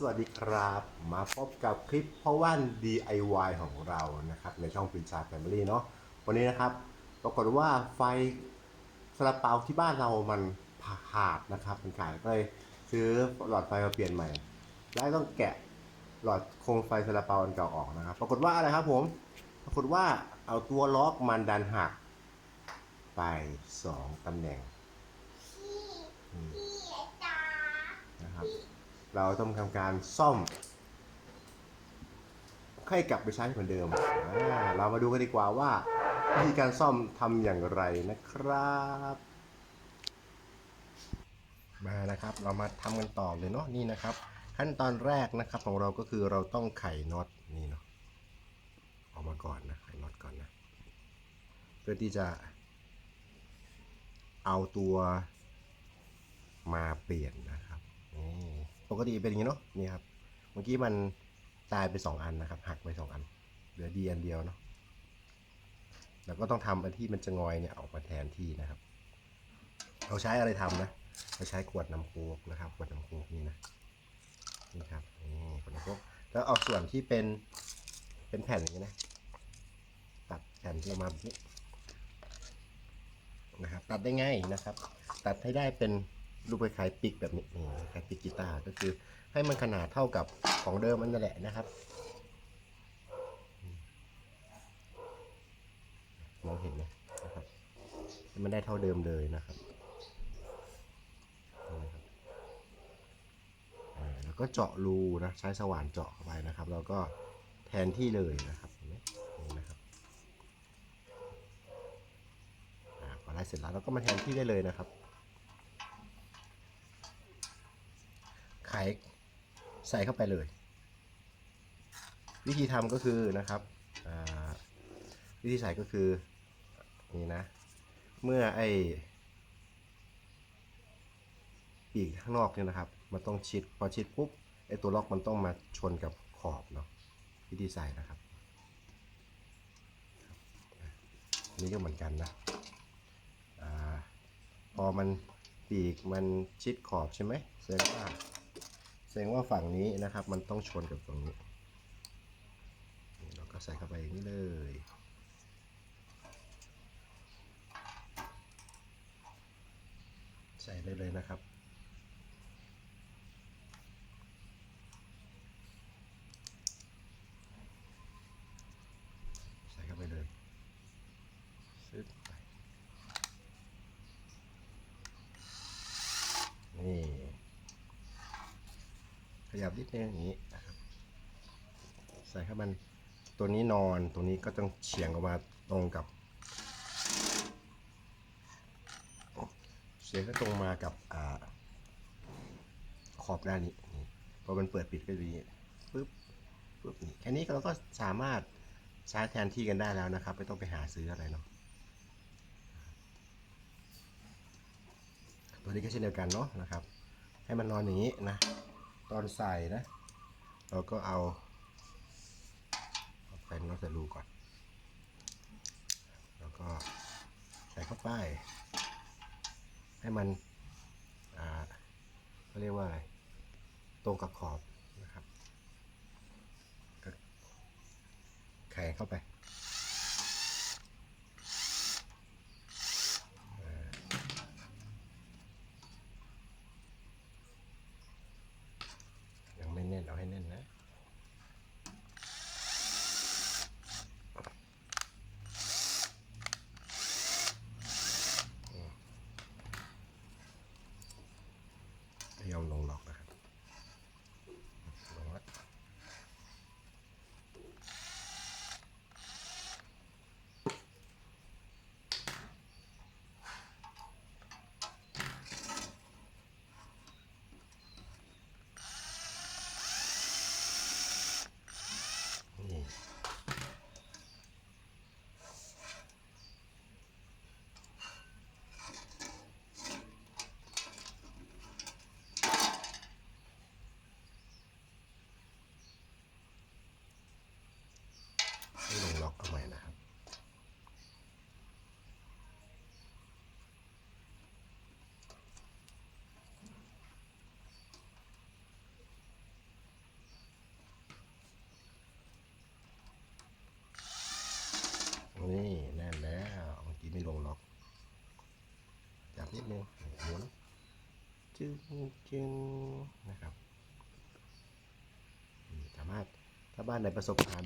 สวัสดีครับมาพบกับคลิปพ่อว่าน DIY ของเรานะครับในช่องปรินชาแฟมิลี่เนาะวันนี้นะครับ ปรากฏว่าไฟซาลาเปาที่บ้านเรามันขาดนะครับมันขาดก็เลยซื้อหลอดไฟมาเปลี่ยนใหม่ แล้วต้องแกะหลอดโคมไฟซาลาเปาอันเก่าออกนะครับ ปรากฏว่าอะไรครับผมปรากฏว่าเอาตัวล็อกมันดันหักไปสองตำแหน่งพี่พี่จ๋านะครับ เราต้องทำการซ่อม ให้กลับไปใช้เหมือนเดิม เรามาดูกันดีกว่าว่าวิธีการซ่อมทำอย่างไรนะครับ มานะครับ เรามาทำกันต่อเลยเนาะนี่นะครับ ขั้นตอนแรกนะครับของเราก็คือเราต้องไขน็อตนี่เนาะออกมาก่อนนะไขน็อตก่อนนะ เพื่อที่จะเอาตัวมาเปลี่ยนนะครับนี่ ปกติเป็นอย่างนี้เนาะนี่ครับเมื่อกี้มันตายไปสองอันนะครับ หักไปสองอัน เหลือดีอันเดียวเนาะแล้วก็ต้องทำอันที่มันจะงอยเนี่ยออกมาแทนที่นะครับ เราใช้อะไรทำนะเราใช้ขวดน้ำโคกนะครับขวดน้ำโคกนี่นะนี่ครับนี่ขวดน้ำโคกแล้วเอาส่วนที่เป็นเป็นแผ่นอย่างนี้นะตัดแผ่นลงมาแบบนี้นะครับ ตัดได้ง่ายนะครับ ตัดให้ได้เป็น รูปคล้ายๆปิกแบบนี้นี่คล้ายปิกกีตาร์ก็คือ ให้มันขนาดเท่ากับของเดิมมันนั่นแหละนะครับมองเห็นไหมนะครับมันได้เท่าเดิมเลยนะครับแล้วก็เจาะรูนะใช้สว่านเจาะเข้าไปนะครับ แล้วก็แทนที่เลยนะครับเห็นไหมนี่นะครับอ่าพอได้เสร็จแล้วเราก็มาแทนที่ได้เลยนะครับ ไขใส่เข้าไปเลย วิธีทำก็คือนะครับวิธีใส่ก็คือนี่นะ เมื่อไอปีกข้างนอกเนี่ยนะครับ มันต้องชิดพอชิดปุ๊บไอตัวล็อกมันต้องมาชนกับขอบเนาะวิธีใส่นะครับนนี้ก็เหมือนกันนะอพอมันปีกมันชิดขอบใช่ไหมแสดงว่า ดงว่าฝั่งนี้นะครับ มันต้องชนกับฝั่งนี้ เราก็ใส่เข้าไปอย่างนี้เลย ใส่เลยเลยนะครับ ใส่เข้าไปเลยซึบไปนี่ ข ยับนิดนึงอย่างนี้ ใส่ให้มันตัวนี้นอนตัวนี้ก็ต้องเฉียงออกมาตรงกับเฉียงก็ตรงมากับอ่าขอบด้านนี้นี่พอมันเปิดปิดก็จะนี้ปึ๊บปึ๊บนี่แค่นี้เราก็สามารถใช้แทนที่กันได้แล้วนะครับ ไม่ต้องไปหาซื้ออะไรเนาะตัวนี้ก็เช่นเดียวกันเนาะนะครับ ให้มันนอนอย่างนี้นะ ตอนใส่นะ เราก็เอาเอาแผ่นน็อตใส่รูก่อน แล้วก็ใส่เข้าไป ให้มันอ่าเขาเรียกว่าอะไร ตรงกับขอบนะครับก็ไขเข้าไป็อกเอาม่นะครับ นี่แน่นแล้วเมื่อกี้ไม่ลงล็อก จับนิดนึงหมุนจึ้งจึ้งนะครับสามารถถ้าบ้านไหนประสบปัญหาแบบ